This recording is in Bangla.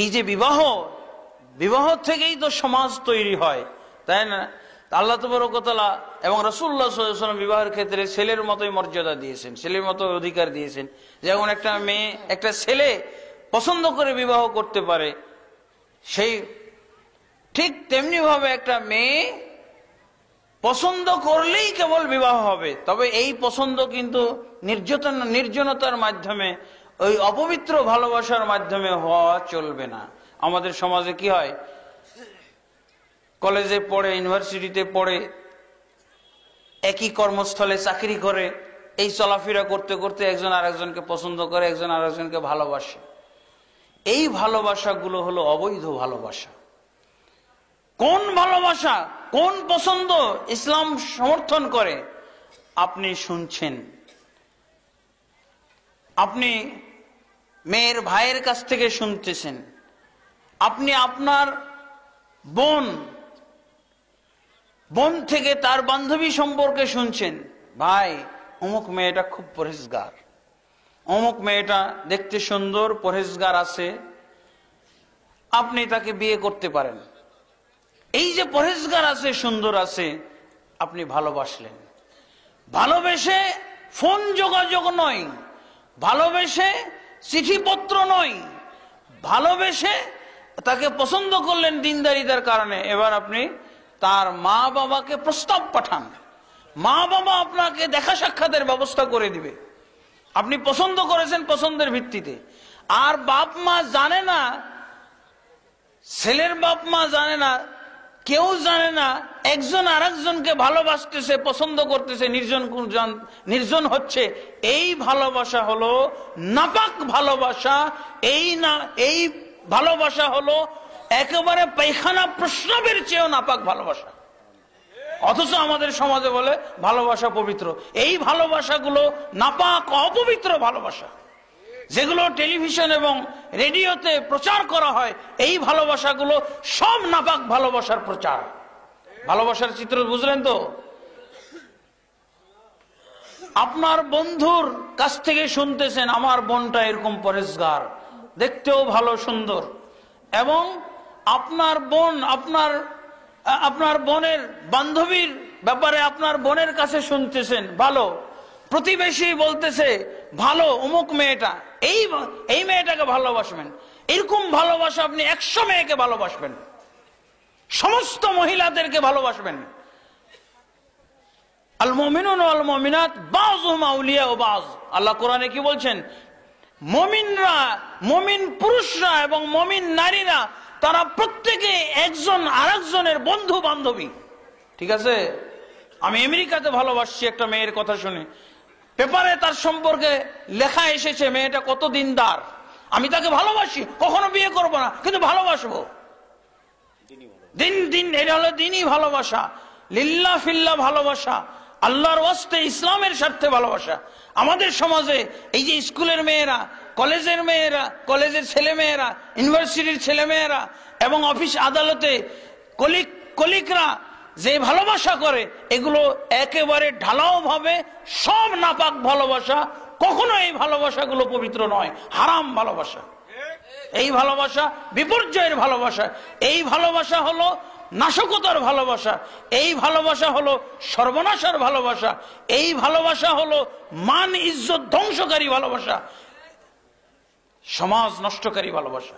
এই যে বিবাহ বিবাহ থেকেই তো সমাজ তৈরি হয়, তাই না? আল্লাহ তবরকতলা এবং রসুল্লাহ সাল্লাম বিবাহের ক্ষেত্রে ছেলের মতোই মর্যাদা দিয়েছেন, ছেলের মতো অধিকার দিয়েছেন। যেমন একটা মেয়ে, একটা ছেলে পছন্দ করে বিবাহ করতে পারে, সেই ঠিক তেমনি ভাবে একটা মেয়ে পছন্দ করলেই কেবল বিবাহ হবে। তবে এই পছন্দ কিন্তু নির্যাতন, নির্জনতার মাধ্যমে ওই অপবিত্র ভালোবাসার মাধ্যমে হওয়া চলবে না। আমাদের সমাজে কি হয়? কলেজে পড়ে, ইউনিভার্সিটিতে পড়ে, একই কর্মস্থলে চাকরি করে, এই চলাফেরা করতে করতে একজন আরেকজনকে পছন্দ করে, একজন আরেকজনকে ভালোবাসে। এই ভালোবাসাগুলো হলো অবৈধ ভালোবাসা। কোন ভালোবাসা, কোন পছন্দ ইসলাম সমর্থন করে? আপনি শুনছেন। আপনি মেয়ের ভাইয়ের কাছ থেকে শুনতেছেন। আপনি আপনার বোন বোন থেকে তার বান্ধবী সম্পর্কে শুনছেন। ভাই, অমুক মেয়েটা খুব পরেশগার অমুক মেয়েটা দেখতে সুন্দর পরেশগার আছে। আপনি তাকে বিয়ে করতে পারেন। এই যে পরেশগার আছে, সুন্দর আছে, আপনি ভালোবাসলেন। ভালোবেসে ফোন যোগাযোগ নয়। ভালোবেসে চিঠিপত্র নয়। ভালোবেসে তাকে পছন্দ করলেন দিনদারিতার কারণে। এবার আপনি তার মা বাবাকে প্রস্তাব পাঠান। মা বাবা আপনাকে দেখা সাক্ষাতের ব্যবস্থা করে দিবে। আপনি পছন্দ করেছেন পছন্দের ভিত্তিতে। আর বাপ মা জানে না, ছেলের বাপ মা জানে না কেউ জানে না, একজন আরেকজনকে ভালোবাসতেছে পছন্দ করতেছে, নির্জন নির্জন হচ্ছে। এই ভালোবাসা হলো নাপাক ভালোবাসা, এই না, এই ভালোবাসা হলো একেবারে পায়খানা প্রস্রাবের চেয়েও নাপাক ভালোবাসা। অথচ আমাদের সমাজে বলে, ভালোবাসা পবিত্র। এই ভালোবাসাগুলো নাপাক, অপবিত্র ভালোবাসা। যেগুলো টেলিভিশন এবং রেডিওতে প্রচার করা হয়, এই ভালোবাসাগুলো সব নাপাক ভালোবাসার প্রচার। ভালোবাসার চিত্র বুঝলেন তো? আপনার বন্ধুর কাছ থেকে শুনতেছেন, আমার বোনটা এরকম পরেশগার, দেখতেও ভালো, সুন্দর। এবং আপনার বোন, আপনার আপনার বোনের বান্ধবীর ব্যাপারে আপনার বোনের কাছে শুনতেছেন, ভালো। প্রতিবেশী বলতেছে, ভালো, অমুক মেয়েটা। এই এই মেয়েটাকে ভালোবাসবেন। এরকম ভালোবাসা আপনি একশো মেয়েকে ভালোবাসবেন। সমস্ত মহিলাদেরকে ভালোবাসবেন। আল মমিনুন আল মমিনাত বাজ মাউলিয়া ও বাজ আল্লাহ কোরআনে কি বলছেন? মমিনরা, মমিন পুরুষরা এবং মমিন নারীরা, তারা প্রত্যেকে একজন আরেকজনের বন্ধু বান্ধবী ঠিক আছে? আমি আমেরিকাতে ভালোবাসছি একটা মেয়ের কথা শুনে। পেপারে তার সম্পর্কে লেখা এসেছে, মেয়েটা কত দিনদার। আমি তাকে ভালোবাসি, কখনো বিয়ে করব না, কিন্তু ভালোবাসবো। দিন দিন, এটা হলো দিনই ভালোবাসা। লিল্লা ফিল্লা ভালোবাসা, আল্লাহর ওয়াস্তে ইসলামের স্বার্থে ভালোবাসা। আমাদের সমাজে এই যে স্কুলের মেয়েরা, কলেজের মেয়েরা, কলেজের ছেলে মেয়েরা ইউনিভার্সিটির ছেলে মেয়েরা এবং অফিস আদালতে কলিক কলিকরা যে ভালোবাসা করে, এগুলো একেবারে ঢালাও ভাবে সব নাপাক ভালোবাসা, কখনো এই ভালোবাসাগুলো পবিত্র নয়, হারাম ভালোবাসা। এই ভালোবাসা বিপর্যয়ের ভালোবাসা, এই ভালোবাসা হলো নাশকতার ভালোবাসা, এই ভালোবাসা হলো সর্বনাশার ভালোবাসা, এই ভালোবাসা হলো মান ইজ্জত ধ্বংসকারী ভালোবাসা, সমাজ নষ্টকারী ভালোবাসা।